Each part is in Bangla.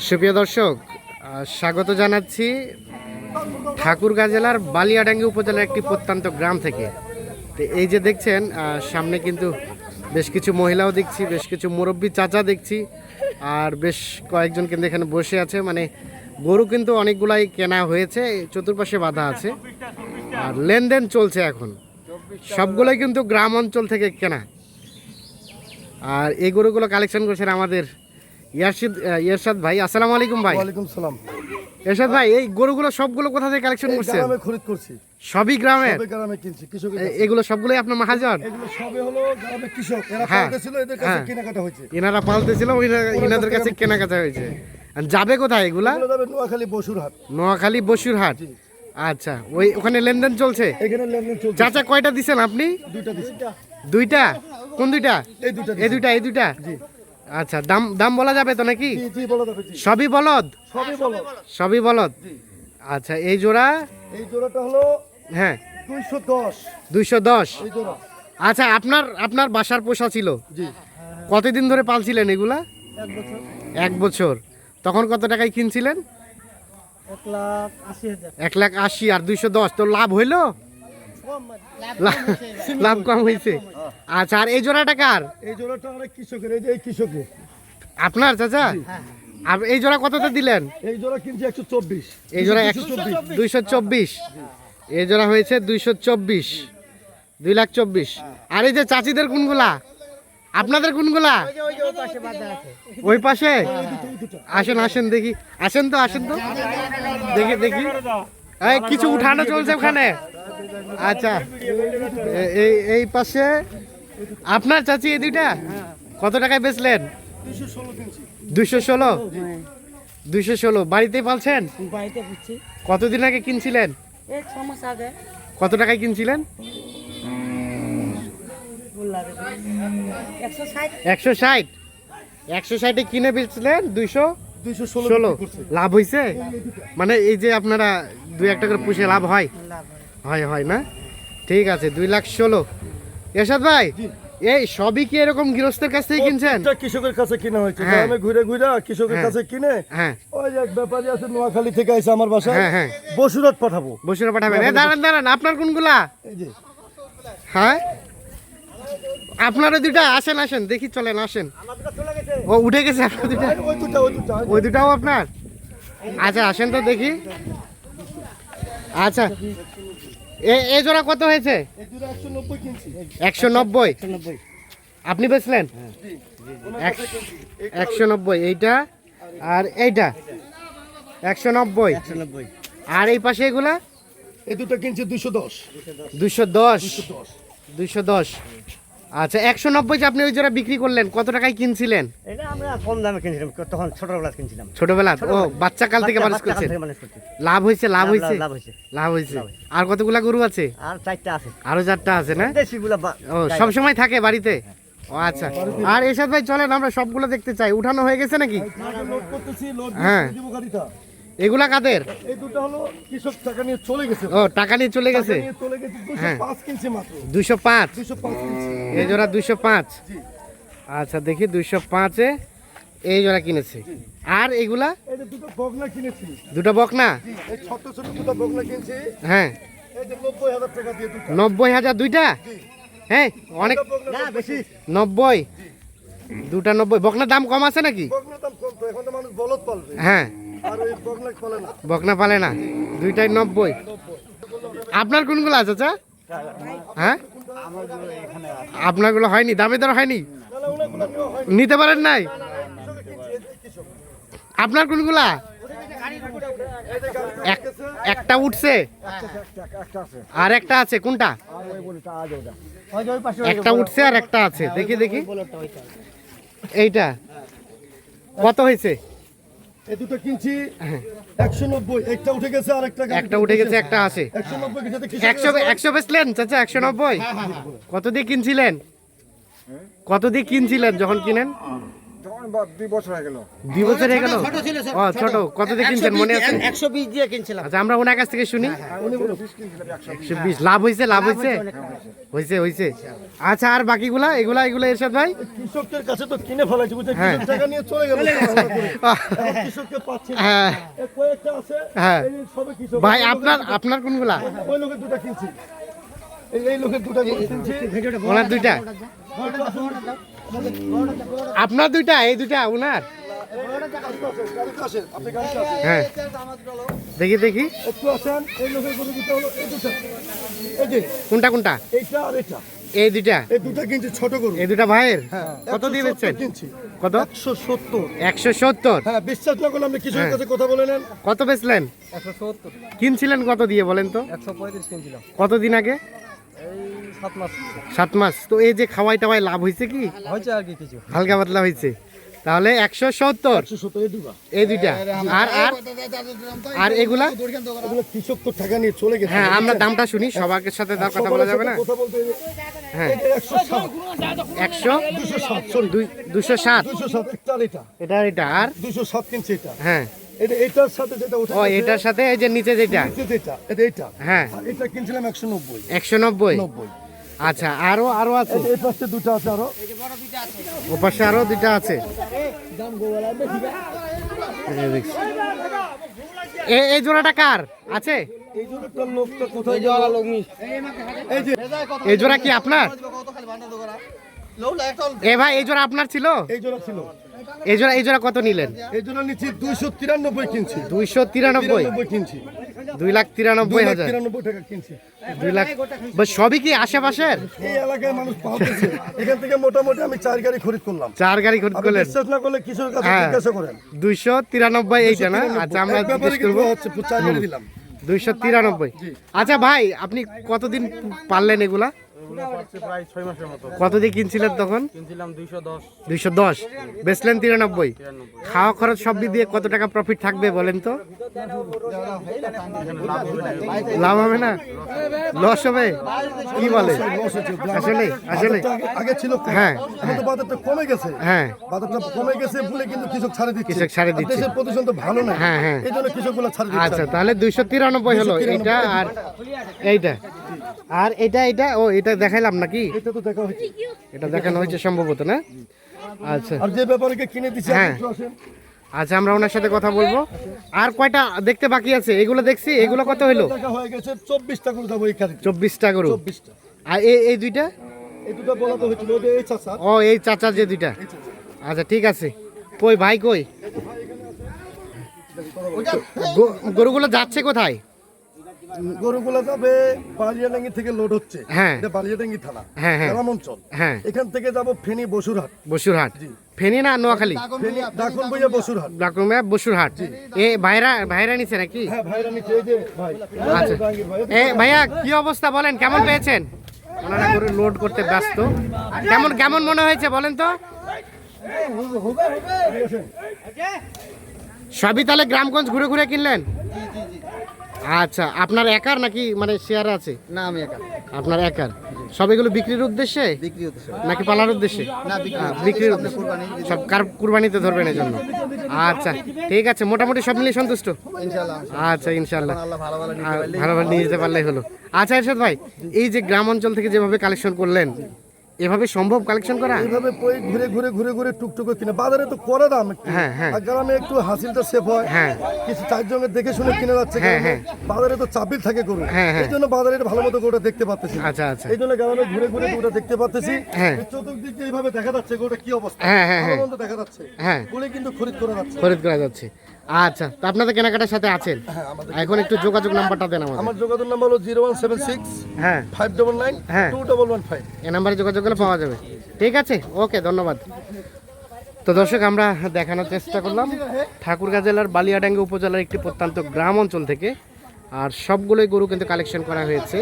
সুপ্রিয় দর্শক স্বাগত জানাচ্ছি ঠাকুরগাঁ জেলার বালিয়াডাঙ্গি উপজেলার একটি প্রত্যন্ত গ্রাম থেকে। তো এই যে দেখছেন সামনে কিন্তু বেশ কিছু মহিলাও দেখছি, বেশ কিছু মুরব্বী চাচা দেখছি, আর বেশ কয়েকজন কিন্তু এখানে বসে আছে। মানে গরু কিন্তু অনেকগুলাই কেনা হয়েছে, চতুর্পাশে বাধা আছে, আর লেনদেন চলছে এখন। সবগুলোই কিন্তু গ্রাম অঞ্চল থেকে কেনা। আর এই গরুগুলো কালেকশন করছেন আমাদের ইয়ারশিদ ইয়ারশাদ ভাই আসসালামু আলাইকুম ভাই। ওয়ালাইকুম সালাম। ইয়ারশাদ ভাই এই গরুগুলো সবগুলো কোথা থেকে কালেকশন করছেন? গ্রামে খরিদ করছি। সবই গ্রামের সবে গ্রামে কিনছি কৃষকের এগুলো সবগুলোই আপনার মহাজন? এগুলো সবে হলো গ্রামে কৃষক। এরা হ্যাঁ, পালতেছিল এদের কাছে হ্যাঁ। কেনাকাটা হয়েছে। এনারা পালতেছিল ইনাদের কাছে কেনাকাটা হয়েছে। আর যাবে কোথায় এগুলা? যাবে নোয়াখালী বসুরহাট। নোয়াখালী বসিরহাট? আচ্ছা ওই ওখানে লেনদেন চলছে? এখানে লেনদেন চলছে। চাচা কয়টা দিছেন আপনি? দুইটা দুইটা? কোন দুইটা? এই দুইটা এই দুইটা এই দুইটা? আচ্ছা দাম দাম বলা যাবে তো নাকি? সবই বলদ? সবই বলো সবই বলদ? আচ্ছা এই জোড়া? এই জোড়াটা হলো হ্যাঁ। দুইশো দশ। দুইশো দশ? আচ্ছা আপনার আপনার বাসার পোষা ছিল? কতদিন ধরে পালছিলেন এগুলা? এক বছর। তখন কত টাকায় কিনছিলেন? এক লাখ আশি এক লাখ আশি আর দুইশো দশ। তো লাভ হইল? লাভ- কম হয়েছে। আচ্ছা আর এই জোড়াটা কার? এই জোড়াটা আমরা কৃষকের এই যে কৃষকের আপনার চাচা? আর এই জোড়া কততে দিলেন? এই জোড়া কিনছি একশো চব্বিশ। এই জোড়া একশো দুইশো চব্বিশ। এই জোড়া হয়েছে দুইশো চব্বিশ। দুই লাখ চব্বিশ। আর এই যে চাচিদের কোনগুলা? আপনাদের কোনগুলা? ওই পাশে? আসেন আসেন দেখি। আসেন তো আসেন তো। দেখি দেখি। এই কিছু উঠানো চলছে ওখানে। আচ্ছা এই এই পাশে আপনার চাচি এই দুইটা? কত টাকায় বেচলেন? দুইশো ষোলো দুইশো ষোলো। বাড়িতেই পালছেন? কতদিন আগে কিনছিলেন? কত টাকায় কিনছিলেন? একশো ষাট। একশো ষাট। কিনে বেচলেন? দুইশো দুইশো ষোলো ষোলো। লাভ হয়েছে মানে এই যে আপনারা দুই একটা করে পুষে লাভ হয়। লাভ হয় হয় না? ঠিক আছে দুই লাখ ষোলো। এরশাদ ভাই এই সবই কি এরকম গৃহস্থের কাছ থেকে কিনছেন? কৃষকের কাছে কিনা হয়েছে। হ্যাঁ। গ্রামে ঘুরে ঘুরে কৃষকের হ্যাঁ। কাছে কিনে হ্যাঁ। ওই এক ব্যাপারী আছে নোয়াখালী থেকে আইসে আমার বাসায় হ্যাঁ। বসুরত পাঠাবো। বসুরা পাঠাবেন। দাঁড়ান দাঁড়ান আপনার কোনগুলা? হ্যাঁ? আপনারও দুইটা আসেন আসেন দেখি চলেন আসেন। ও উঠে গেছে আপনার দুটা দুটা ওই দুটাও আপনার? আচ্ছা আসেন তো দেখি। আচ্ছা। এ এ জোড়া কত হয়েছে? একশো নব্বই আপনি বেচলেন? একশো নব্বই এইটা আর এইটা? একশো নব্বই? আর এই পাশে এগুলা? এ দুটো কিনছে দুশো। দশ দুশো। দশ দশ। দুশো দশ। আচ্ছা একশো নব্বই যে আপনি ওই জোড়া বিক্রি করলেন কত টাকায় কিনছিলেন? এটা আমরা কম দামে কিনছিলাম তখন ছোটবেলা কিনছিলাম। ছোটবেলা ও বাচ্চা কাল থেকে মানুষ করছি। লাভ হয়েছে লাভ হয়েছে? লাভ হয়েছে। লাভ হয়েছে। আর কতগুলা গরু আছে? আর চারটা আছে। আরও চারটা আছে না? ও সব সময় থাকে বাড়িতে? ও আচ্ছা। আর এসব ভাই চলেন আমরা সবগুলো দেখতে চাই। উঠানো হয়ে গেছে নাকি? লোড করতেছি লোড হ্যাঁ। এগুলা কাদের? এই দুটো হলো কৃষক টাকা নিয়ে চলে গেছে। ও টাকা নিয়ে চলে গেছে? চলে গেছে হ্যাঁ। কিনছে মাত্র। কিনছে। এই জোড়া দুশো পাঁচ? আচ্ছা দেখি দুশো পাঁচে এই জোড়া কিনেছে। আর এগুলা? এই দুটো বগনা কিনেছি। দুটো বকনা এই ছোট ছোট দুটো বগনা কিনছি। হ্যাঁ। এই যে নব্বই হাজার টাকা দিয়ে দুটো। নব্বই হাজার দুইটা? হ্যাঁ অনেক না বেশি। নব্বই? দুটা নব্বই। বকনার দাম কম আছে নাকি? বগনার দাম কম তো এখন তো মানুষ বলদ পালবে। হ্যাঁ। বকনা পালে না। দুইটাই নব্বই। আপনার কোনগুলো আছে, চাচা? হ্যাঁ? আপনারগুলো হয়নি? দামে দর হয়নি? হয় নিতে পারেন নাই? আপনার কোনগুলা? একটা উঠছে? আর একটা আছে, কোনটা? একটা উঠছে আর একটা আছে। দেখি দেখি। এইটা। কত হয়েছে? এই দুটো কিনছি। একশো নব্বই একটা উঠে গেছে আর একটা একটা উঠে গেছে একটা আছে। একশো নব্বই গেছে একশো একশো বেচলেন চাচা একশো নব্বই। কত দিয়ে কিনছিলেন? কত দিয়ে কিনছিলেন যখন কিনেন? দুই বছর হয়ে গেল। দুই বছর হয়ে গেল? ও ছোট। কত দিয়ে কিনছেন? মনে আছে? একশো বিশ দিয়ে কিনছিলাম। আচ্ছা আমরা ওনার কাছ থেকে শুনি। একশো বিশ লাভ হয়েছে লাভ হয়েছে? হয়েছে হয়েছে আচ্ছা আর বাকিগুলা? এগুলা এগুলা এরশাদ ভাই? কৃষকদের কাছে তো কিনে ফেলাইছি হ্যাঁ। টাকা নিয়ে চলে গেল। কৃষককে পাচ্ছি হ্যাঁ। কয়েকটা আছে হ্যাঁ। এই সবে কৃষক। ভাই আপনার আপনার কোনগুলা? ওই লোকের দুটা কিনছি। এই এই লোকের দুটা কিনছি। ওনার দুইটা? আপনার দুইটা এই দুইটা ওনার। হ্যাঁ। দেখি দেখি। কোনটা কোনটা? এই দুইটা। এই দুটা কিনছি ছোট গরু এই দুটা ভাইয়ের? কত দিয়ে 170 বেচছেন? কিনছি কত? একশো সত্তর। একশো সত্তর হ্যাঁ বিশ্বাস না করলে আপনি হ্যাঁ। কাছে কথা বলে নেন কত বেচলেন? একশো সত্তর। কিনছিলেন কত দিয়ে বলেন তো? একশো পঁয়ত্রিশ কিনছিলাম। কতদিন আগে? সাত মাস। সাত মাস। তো এই যে খাওয়াই টাওয়াই লাভ হয়েছে কি? হয়েছে আর কি কিছু। হালকা পাতলা হয়েছে। তাহলে একশো সত্তর। এই দুইটা। আর আর? আর এগুলা? কৃষক তো টাকা নিয়ে চলে গেছে। হ্যাঁ আমরা দামটা শুনি সবার সাথে তার কথা বলা যাবে না? হ্যাঁ। একশো দুশো সাত এটা এটা। আর দুশো সাত কিনছি এটা। হ্যাঁ। এটা এটার সাথে যেটা ও এটার সাথে এই যে নিচে যেটা। নিচে যেটা এটা এটা হ্যাঁ। এটা কিনছিলাম একশো নব্বই। একশো নব্বই। নব্বই। আচ্ছা আরও আরও আছে? এই পাশে দুটো আছে আরও। ও পাশে আরও দুইটা আছে? এই দেখছি। এ- এই জোড়াটা কার? আছে? এই জোড়া কি আপনার? এ ভাই এই জোড়া আপনার ছিল? এই জোড়া ছিল। এই জোড়া এই জোড়া কত নিলেন? এই নিচ্ছি দুইশো তিরানব্বই কিনছি। দুইশো তিরানব্বই? কিনছি। দুই লাখ তিরানব্বই হাজার। তিরানব্বই টাকা কিনছি। দুই লাখ সবই কি আশেপাশের? এই এলাকায় মানুষ পাওয়াতেছে এখান থেকে মোটামুটি আমি চার গাড়ি খরিদ করলাম। চার গাড়ি খরিদ করলেন? বিশ্বাস না করলে কাছে হ্যাঁ। জিজ্ঞাসা করেন? দুইশো তিরানব্বই এইটা না? আচ্ছা আমরা জিজ্ঞেস করব। চার গাড়ি দিলাম। দুইশো তিরানব্বই। আচ্ছা ভাই আপনি কতদিন পারলেন এগুলা? প্রায় ছয় মাসের মতো। কত দিয়ে কিনছিলেন তখন? দুইশো দশ। বেচলেন তিরানব্বই। খাওয়া খরচ সব দিয়ে কত টাকা প্রফিট থাকবে বলেন তো? লাভ হবে না? লস হবে? কি বলে? আসলে আসলে আগে- ছিল হ্যাঁ, বাজারটা কমে গেছে। হ্যাঁ। বাজারটা কমে গেছে বলে কিন্তু কৃষক ছাড়ে দিচ্ছে। কৃষক ছাড়ে আর দিচ্ছে। দেশের প্রতিষ্ঠান তো ভালো না। হ্যাঁ, হ্যাঁ। এই জন্য কৃষকগুলো ছাড়ে দিচ্ছে। আচ্ছা তাহলে দুইশো তিরানব্বই হলো। 293 এইটা আর এইটা। আর এটা এটা ও এটা দেখাইলাম নাকি? এটা তো দেখা হয়েছে। এটা দেখানো হয়েছে সম্ভবত না? আচ্ছা। আর যে ব্যাপারীকে কিনে দিচ্ছে হ্যাঁ। আচ্ছা আমরা ওনার সাথে কথা বলব। আর কয়টা দেখতে বাকি আছে? এগুলো দেখছি এগুলো কত হলো দেখা হয়ে গেছে এই খালি চব্বিশটা গরু। আর এই এই দুইটা? এই দুটো বলা তো হয়েছিল ওই যে এই চাষা ও এই চাচার যে দুইটা। আচ্ছা ঠিক আছে। কই ভাই কই? গরুগুলো যাচ্ছে কোথায়? গরুগুলো যাবে বালিয়াডাঙ্গি থেকে লোড হচ্ছে। হ্যাঁ। এটা বালিয়াডাঙ্গি থানা হ্যাঁ, হ্যাঁ। গ্রাম অঞ্চল। হ্যাঁ। এখান থেকে যাব ফেনী বসুরহাট। বসুরহাট। ফেনী না নোয়াখালী? ডাকুন বইয়া বসুরহাট। ডাকুমে বসুরহাট। এ ভাইরা ভাইরা নিছে নাকি? হ্যাঁ ভাইরা নিচে এই যে ভাই। আচ্ছা। এ ভাইয়া কি অবস্থা বলেন? কেমন পেয়েছেন? ওনারা গরু লোড করতে ব্যস্ত। কেমন কেমন মনে হয়েছে বলেন তো? সবই তাহলে গ্রামগঞ্জ ঘুরে ঘুরে কিনলেন? আচ্ছা আপনার একার নাকি মানে শেয়ার আছে? না আমি একা। আপনার একার। সব এগুলো বিক্রির উদ্দেশ্যে? নাকি পালার উদ্দেশ্যে? হ্যাঁ, বিক্রির উদ্দেশ্যে। সব কার কুরবানিতে ধরবেন এই জন্য আচ্ছা ঠিক আছে মোটামুটি সব মিলিয়ে সন্তুষ্ট? আচ্ছা ইনশাল্লাহ ভালো ভালো আর ভালো ভালো নিয়ে যেতে পারলেই হলো। আচ্ছা এরশাদ ভাই এই যে গ্রাম অঞ্চল থেকে যেভাবে কালেকশন করলেন এভাবে সম্ভব কালেকশন করা? এইভাবে পই ঘুরে ঘুরে ঘুরে ঘুরে টুকটুকে কিনে। বাজারে তো করে দাম একটু। হ্যাঁ, হ্যাঁ। আর গ্রামে একটু হাসিলটা সেফ হয়। হ্যাঁ। কিছু চারজনের দেখে শুনে কিনে যাচ্ছে হ্যাঁ, হ্যাঁ। বাজারে তো চাপিল থাকে গরু হ্যাঁ, হ্যাঁ। এই জন্য বাজারে ভালো মতো গরুটা দেখতে পাচ্ছি আচ্ছা আচ্ছা। এই জন্য গ্রামে ঘুরে ঘুরে গরুটা দেখতে পাচ্ছি হ্যাঁ। চতুর্দিক এইভাবে দেখা যাচ্ছে গরুটা কি অবস্থা। হ্যাঁ, হ্যাঁ। দেখা যাচ্ছে। হ্যাঁ। বলে কিন্তু খরিদ করে যাচ্ছে। খরিদ করা যাচ্ছে। আচ্ছা তো আপনাদের কেনাকাটার সাথে আছেন? এখন একটু যোগাযোগ নাম্বারটা দেন আমাদের। আমার যোগাযোগ নাম্বার হলো জিরো ওয়ান সেভেন সিক্স হ্যাঁ। ফাইভ ডবল নাইন হ্যাঁ। Two double one five. এ নাম্বারে যোগাযোগ করলে পাওয়া যাবে। ঠিক আছে? ওকে ধন্যবাদ। তো দর্শক আমরা দেখানোর চেষ্টা করলাম। ঠাকুরগাঁ জেলার বালিয়াডাঙ্গি উপজেলার একটি প্রত্যন্ত গ্রাম অঞ্চল থেকে। আর সবগুলোই গরু কিন্তু কালেকশন করা হয়েছে।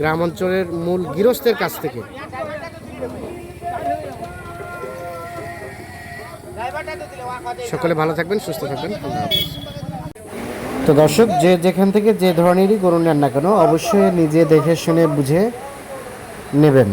গ্রাম অঞ্চলের মূল গৃহস্থের কাছ থেকে। সকলে ভালো থাকবেন, সুস্থ থাকবেন। তো দর্শক, যে যেখান থেকে যে ধরনেরই গরু নেন না কেন, অবশ্যই নিজে দেখে শুনে বুঝে নেবেন।